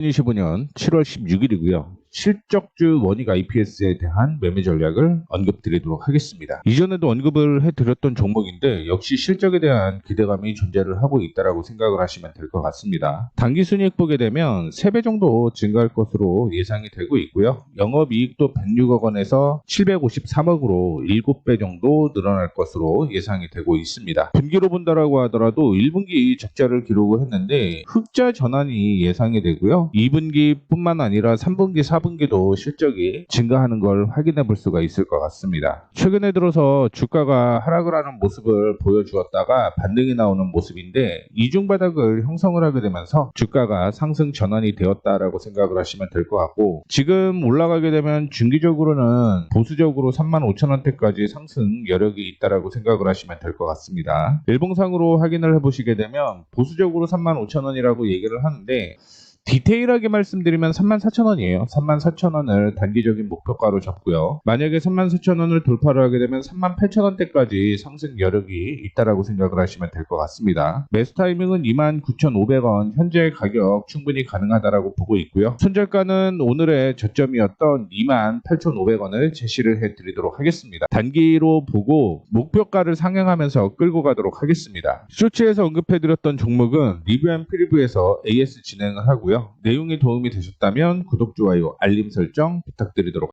2025년 7월 16일이고요. 실적주 원익 IPS에 대한 매매 전략을 언급드리도록 하겠습니다. 이전에도 언급을 해드렸던 종목인데 역시 실적에 대한 기대감이 존재를 하고 있다라고 생각을 하시면 될 것 같습니다. 단기 순이익 보게 되면 3배 정도 증가할 것으로 예상이 되고 있고요. 영업이익도 106억 원에서 753억으로 7배 정도 늘어날 것으로 예상이 되고 있습니다. 분기로 본다라고 하더라도 1분기 적자를 기록을 했는데 흑자 전환이 예상이 되고요. 2분기뿐만 아니라 3분기, 4분기 도 실적이 증가하는 걸 확인해 볼 수가 있을 것 같습니다. 최근에 들어서 주가가 하락을 하는 모습을 보여주었다가 반등이 나오는 모습인데 이중 바닥을 형성을 하게 되면서 주가가 상승 전환이 되었다라고 생각을 하시면 될 것 같고 지금 올라가게 되면 중기적으로는 보수적으로 35,000원대까지 상승 여력이 있다라고 생각을 하시면 될 것 같습니다. 일봉상으로 확인을 해보시게 되면 보수적으로 35,000원이라고 얘기를 하는데 디테일하게 말씀드리면 34,000원이에요. 34,000원을 단기적인 목표가로 잡고요. 만약에 34,000원을 돌파를 하게 되면 38,000원대까지 상승 여력이 있다라고 생각을 하시면 될 것 같습니다. 매수 타이밍은 29,500원 현재 가격 충분히 가능하다라고 보고 있고요. 손절가는 오늘의 저점이었던 28,500원을 제시를 해드리도록 하겠습니다. 단기로 보고 목표가를 상향하면서 끌고 가도록 하겠습니다. 쇼츠에서 언급해드렸던 종목은 리뷰 앤 프리뷰에서 AS 진행을 하 내용이 도움이 되셨다면 구독, 좋아요, 알림 설정 부탁드리도록